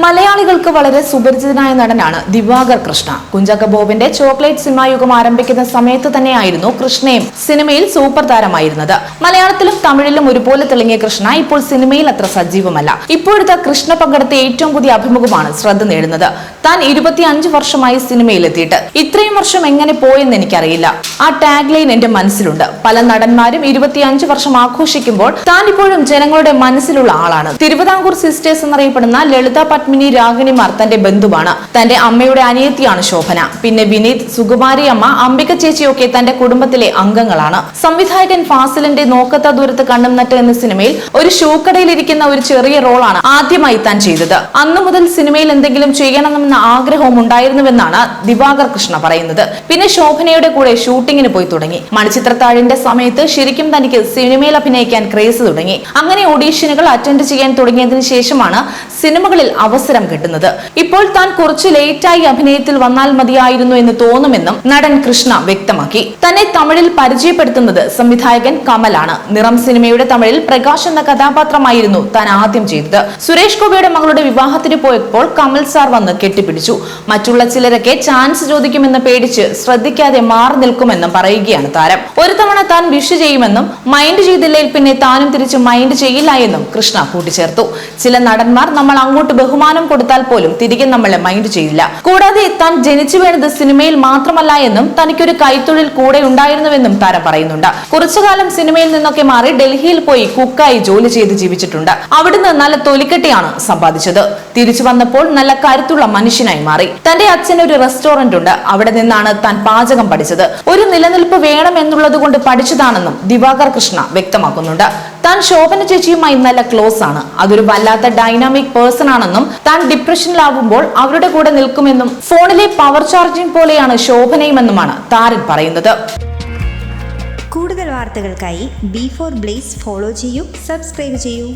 മലയാളികൾക്ക് വളരെ സുപരിചിതനായ നടനാണ് ദിവാകർ കൃഷ്ണ. കുഞ്ചാക്ക ബോബിന്റെ ചോക്ലേറ്റ് സിനിമായുഗം ആരംഭിക്കുന്ന സമയത്ത് തന്നെയായിരുന്നു കൃഷ്ണയും സിനിമയിൽ സൂപ്പർ താരമായിരുന്നത്. മലയാളത്തിലും തമിഴിലും ഒരുപോലെ തിളങ്ങിയ കൃഷ്ണ ഇപ്പോൾ സിനിമയിൽ അത്ര സജീവമല്ല. ഇപ്പോഴത്തെ കൃഷ്ണ പങ്കെടുത്ത ഏറ്റവും പുതിയ അഭിമുഖമാണ് ശ്രദ്ധ നേടുന്നത്. താൻ ഇരുപത്തിയഞ്ച് വർഷമായി സിനിമയിലെത്തിയിട്ട് ഇത്രയും വർഷം എങ്ങനെ പോയെന്ന് എനിക്കറിയില്ല. ആ ടാഗ് ലൈൻ എന്റെ മനസ്സിലുണ്ട്. പല നടന്മാരും ഇരുപത്തിയഞ്ച് വർഷം ആഘോഷിക്കുമ്പോൾ താൻ ഇപ്പോഴും ജനങ്ങളുടെ മനസ്സിലുള്ള ആളാണ്. തിരുവിതാംകൂർ സിസ്റ്റേഴ്സ് എന്നറിയപ്പെടുന്ന ലളിത പത്മിനി രാഗിണിമാർ തന്റെ ബന്ധുവാണ്. തന്റെ അമ്മയുടെ അനിയത്തിയാണ് ശോഭന. പിന്നെ വിനീത് സുകുമാരി അമ്മ അംബിക ചേച്ചിയൊക്കെ തന്റെ കുടുംബത്തിലെ അംഗങ്ങളാണ്. സംവിധായകൻ ഫാസിലിന്റെ നോക്കത്ത ദൂരത്ത് കണ്ണും നട്ട് എന്ന സിനിമയിൽ ഒരു ഷൂക്കടയിൽ ഇരിക്കുന്ന ഒരു ചെറിയ റോളാണ് ആദ്യമായി താൻ ചെയ്തത്. അന്നു മുതൽ സിനിമയിൽ എന്തെങ്കിലും ചെയ്യണമെന്ന ആഗ്രഹവും ഉണ്ടായിരുന്നുവെന്നാണ് ദിവാകർ കൃഷ്ണ പറയുന്നത്. പിന്നെ ശോഭനയുടെ കൂടെ ഷൂട്ടിങ്ങിന് പോയി തുടങ്ങി. മണിച്ചിത്രത്താഴിന്റെ സമയത്ത് ശരിക്കും തനിക്ക് സിനിമയിൽ അഭിനയിക്കാൻ ക്രേസ് തുടങ്ങി. അങ്ങനെ ഓഡീഷനുകൾ അറ്റൻഡ് ചെയ്യാൻ തുടങ്ങിയതിനു ശേഷമാണ് സിനിമകളിൽ അവസരം കിട്ടുന്നത്. ഇപ്പോൾ താൻ കുറച്ച് ലേറ്റായി അഭിനയത്തിൽ വന്നാൽ മതിയായിരുന്നു എന്ന് തോന്നുമെന്നും നടൻ കൃഷ്ണ വ്യക്തമാക്കി. തന്നെ തമിഴിൽ പരിചയപ്പെടുത്തുന്നത് സംവിധായകൻ കമലാണ്. നിറം സിനിമയുടെ തമിഴിൽ പ്രകാശ് എന്ന കഥാപാത്രമായിരുന്നു താൻ ആദ്യം ചെയ്തത്. സുരേഷ് ഗോപിയുടെ മകളുടെ വിവാഹത്തിന് പോയപ്പോൾ കമൽ സാർ വന്ന് കെട്ടിപ്പിടിച്ചു. മറ്റുള്ള ചിലരൊക്കെ ചാൻസ് ചോദിക്കുമെന്ന് പേടിച്ച് ശ്രദ്ധിക്കാതെ മാറി നിൽക്കുമെന്നും പറയുകയാണ് താരം. ഒരു തവണ താൻ വിഷ് ചെയ്യുമെന്നും മൈൻഡ് ചെയ്തില്ലെങ്കിൽ പിന്നെ താനും തിരിച്ച് മൈൻഡ് ചെയ്യില്ല എന്നും കൃഷ്ണ കൂട്ടിച്ചേർത്തു. ചില നടന്മാർ നമ്മൾ അങ്ങോട്ട് ബഹുമാനം കൊടുത്താൽ പോലും തിരികെ നമ്മളെ മൈൻഡ് ചെയ്യില്ല. കൂടാതെ താൻ ജനിച്ചു വീണത് സിനിമയിൽ മാത്രമല്ല എന്നും തനിക്കൊരു കൈത്തൊഴിൽ കൂടെ ഉണ്ടായിരുന്നുവെന്നും താരം പറയുന്നുണ്ട്. കുറച്ചുകാലം സിനിമയിൽ നിന്നൊക്കെ മാറി ഡൽഹിയിൽ പോയി കുക്കായി ജോലി ചെയ്ത് ജീവിച്ചിട്ടുണ്ട്. അവിടുന്ന് നല്ല തൊലിക്കെട്ടിയാണ് സമ്പാദിച്ചത്. തിരിച്ചു വന്നപ്പോൾ നല്ല കരുത്തുള്ള മനുഷ്യനായി മാറി. തന്റെ അച്ഛന് ഒരു റെസ്റ്റോറന്റ് ഉണ്ട്. അവിടെ നിന്നാണ് താൻ പാചകം പഠിച്ചത്. ഒരു നിലനിൽപ്പ് വേണം എന്നുള്ളത് കൊണ്ട് പഠിച്ചതാണെന്നും ദിവാകർ കൃഷ്ണ വ്യക്തമാക്കുന്നുണ്ട്. താൻ ശോഭന ചേച്ചിയുമായി നല്ല ക്ലോസ് ആണ്. അതൊരു വല്ലാത്ത ഡൈനാമിക് പേഴ്സൺ ആണെന്നും താൻ ഡിപ്രഷനിലാവുമ്പോൾ അവരുടെ കൂടെ നിൽക്കുമെന്നും ഫോണിലെ പവർ ചാർജിംഗ് പോലെയാണ് ശോഭനയുമെന്നുമാണ് താരൻ പറയുന്നത്. കൂടുതൽ വാർത്തകൾക്കായി ബി ഫോർ ബ്ലേസ് ഫോളോ ചെയ്യൂ സബ്സ്ക്രൈബ് ചെയ്യൂ.